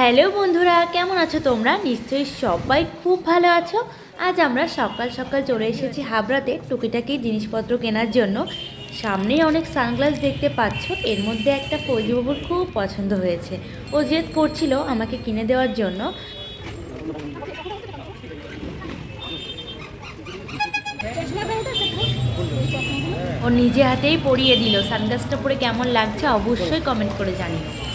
Hello বন্ধুরা, কেমন আছো তোমরা? নিশ্চয়ই সবাই খুব ভালো আছো। আজ আমরা সকাল সকাল চলে এসেছি হাবড়াতে টুকিটাকি জিনিসপত্র কেনার জন্য। সামনেই অনেক সানগ্লাস দেখতে পাচ্ছ, এর মধ্যে একটা ফৌজিবাবুর খুব পছন্দ হয়েছে। ও জেদ করছিল আমাকে কিনে দেওয়ার জন্য। ও নিজে হাতেই পরিয়ে দিল। সানগ্লাসটা পরে কেমন লাগছে অবশ্যই কমেন্ট করে জানিও।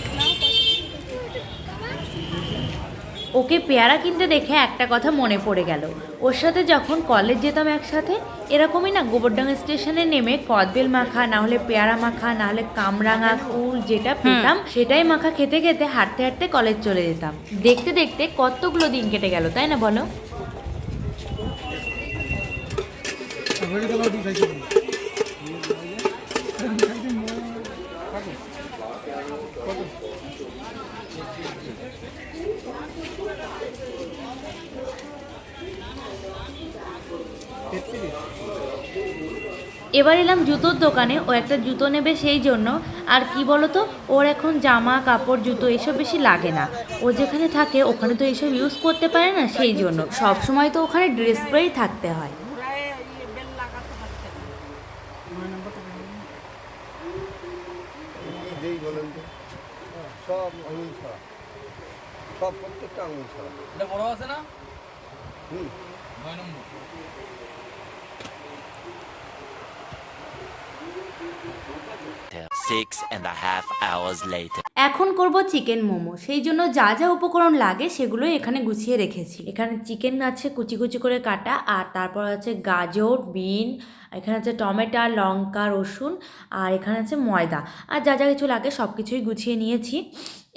ওকে পেয়ারা কিনতে দেখে একটা কথা মনে পড়ে গেল। ওর সাথে যখন কলেজ যেতাম একসাথে এরকমই না গোবরডাঙ্গা স্টেশনে নেমে কদবেল মাখা না হলে পেয়ারা মাখা না হলে কামরাঙা কুল যেটা পেতাম সেটাই মাখা খেতে খেতে হাঁটতে হাঁটতে কলেজ চলে যেতাম। দেখতে দেখতে কতগুলো দিন কেটে গেল তাই না বলো? এবার এলাম জুতোর দোকানে ও একটা জুতো নেবে সেই জন্য। আর কি বলতো ওর এখন জামা কাপড় জুতো এসব বেশি লাগে না। ও যেখানে থাকে ওখানে তো এসব ইউজ করতে পারে না সেই জন্য। সব সময় তো ওখানে ড্রেস পরেই থাকতে হয়। সব আঙুল সব প্রত্যেকটা আঙুল ছাড়া। এটা বড় আছে না? হুম। নয় নম্বর Six and a half hours later. এখন করব চিকেন মোমো। সেই জন্য যা যা উপকরণ লাগে সেগুলো এখানে গুছিয়ে রেখেছি। এখানে চিকেন আছে কুচি কুচি করে কাটা, আর তারপর আছে গাজর, বিন, এখানে আছে টমেটো, লঙ্কা, রসুন, আর এখানে আছে ময়দা। আর যা যা কিছু লাগে সব কিছুই গুছিয়ে নিয়েছি।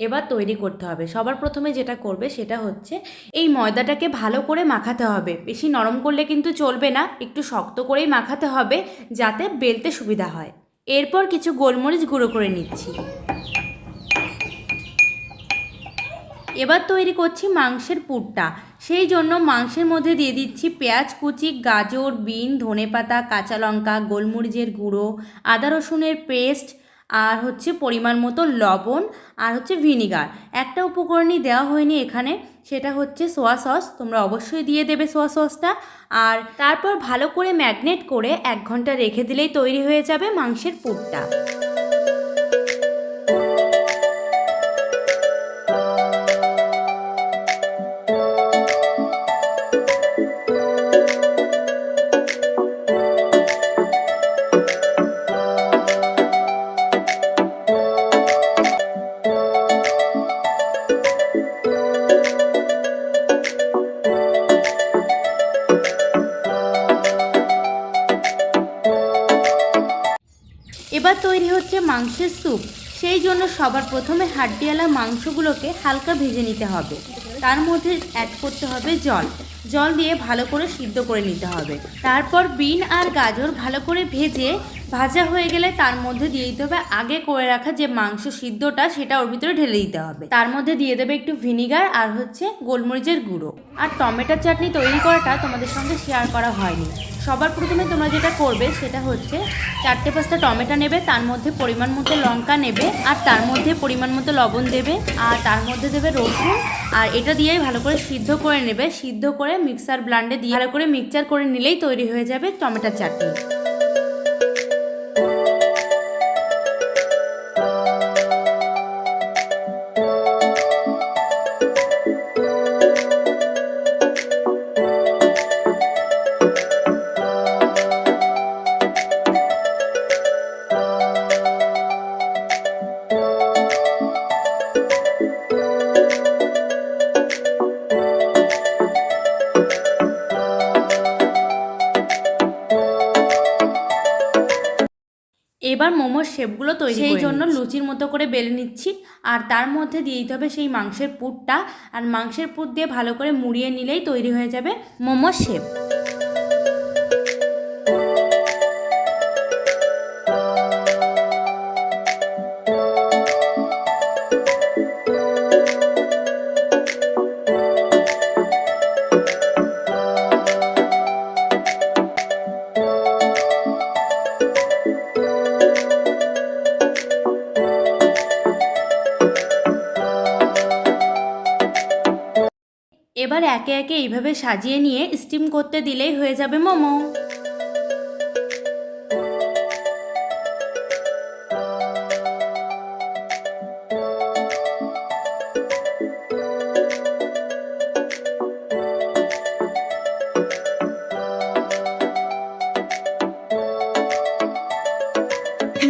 এবার তৈরি করতে হবে। সবার প্রথমে যেটা করবে সেটা হচ্ছে এই ময়দাটাকে ভালো করে মাখাতে হবে। বেশি নরম করলে কিন্তু চলবে না, একটু শক্ত করেই মাখাতে হবে যাতে বেলতে সুবিধা হয়। এরপর কিছু গোলমরিচ গুঁড়ো করে নিচ্ছি। এবার তৈরি করছি মাংসের পুরটা। সেই জন্য মাংসের মধ্যে দিয়ে দিচ্ছি পেঁয়াজ, কুচি, গাজর, বিন, ধনেপাতা, কাঁচা লঙ্কা, গোলমরিচের গুঁড়ো, আদা রসুনের পেস্ট আর হচ্ছে পরিমাণ মতো লবণ আর হচ্ছে ভিনিগার। একটা উপকরণই দেওয়া হয়নি এখানে, সেটা হচ্ছে সোয়া সস। তোমরা অবশ্যই দিয়ে দেবে সোয়া সসটা। আর তারপর ভালো করে ম্যাগনেট করে এক ঘণ্টা রেখে দিলেই তৈরি হয়ে যাবে মাংসের পুরটা। এবার তৈরি হচ্ছে মাংসের স্যুপ। সেই জন্য সবার প্রথমে হাড্ডিওয়ালা মাংসগুলোকে হালকা ভেজে নিতে হবে। তার মধ্যে অ্যাড করতে হবে জল। জল দিয়ে ভালো করে সিদ্ধ করে নিতে হবে। তারপর বিন আর গাজর ভালো করে ভেজে ভাজা হয়ে গেলে তার মধ্যে দিয়ে দিতে হবে আগে করে রাখা যে মাংস সিদ্ধটা সেটা ওর ভিতরে ঢেলে দিতে হবে। তার মধ্যে দিয়ে দেবে একটু ভিনিগার আর হচ্ছে গোলমরিচের গুঁড়ো। আর টমেটোর চাটনি তৈরি করাটা তোমাদের সঙ্গে শেয়ার করা হয়নি। সবার প্রথমে তোমরা যেটা করবে সেটা হচ্ছে চারটে পাঁচটা টমেটো নেবে, তার মধ্যে পরিমাণ মতো লঙ্কা নেবে আর তার মধ্যে পরিমাণ মতো লবণ দেবে আর তার মধ্যে দেবে রসুন আর এটা দিয়েই ভালো করে সিদ্ধ করে নেবে। সিদ্ধ করে মিক্সার ব্লান্ডে দিয়ে ভালো করে মিক্সচার করে নিলেই তৈরি হয়ে যাবে টমেটোর চাটনি। এবার মোমোর শেপগুলো তৈরি সেই জন্য লুচির মতো করে বেলে নিচ্ছি আর তার মধ্যে দিয়ে দিতে হবে সেই মাংসের পুরটা। আর মাংসের পুর দিয়ে ভালো করে মুড়িয়ে নিলেই তৈরি হয়ে যাবে মোমোর শেপ। এবার একে একে এইভাবে সাজিয়ে নিয়ে স্টিম করতে দিলেই হয়ে যাবে মোমো।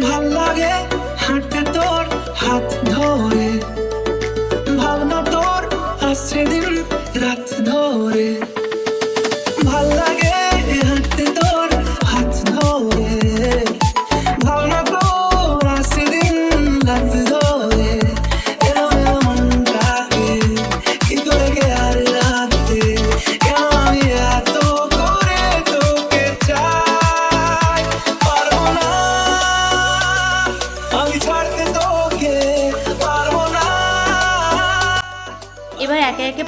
ভালো লাগে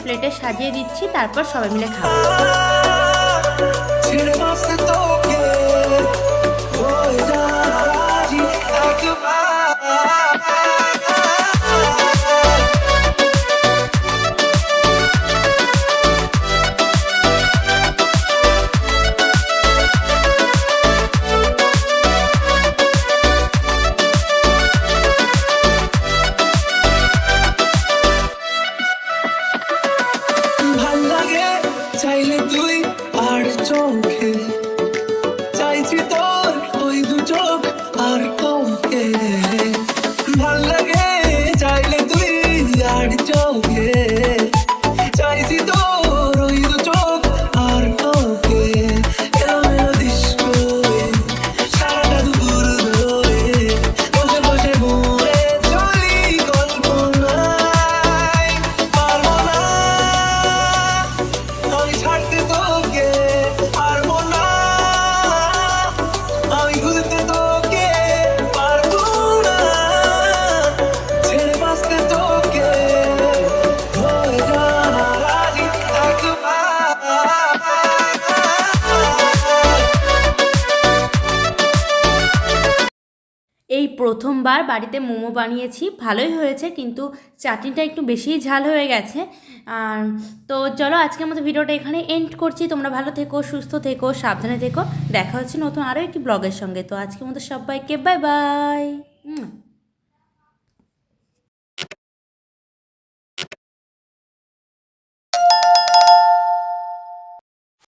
প্লেটে সাজিয়ে দিচ্ছি তারপর সবাই মিলে খাব। প্রথমবার বাড়িতে মোমো বানিয়েছি, ভালোই হয়েছে, কিন্তু চাটনিটা একটু বেশিই ঝাল হয়ে গেছে। আর তো চলো আজকের মতো ভিডিওটা এখানে এন্ড করছি। তোমরা ভালো থেকো, সুস্থ থেকো, সাবধানে থেকো। দেখা হচ্ছে নতুন আরও একটি ব্লগের সঙ্গে। তো আজকের মতো সবাইকে বাই বাই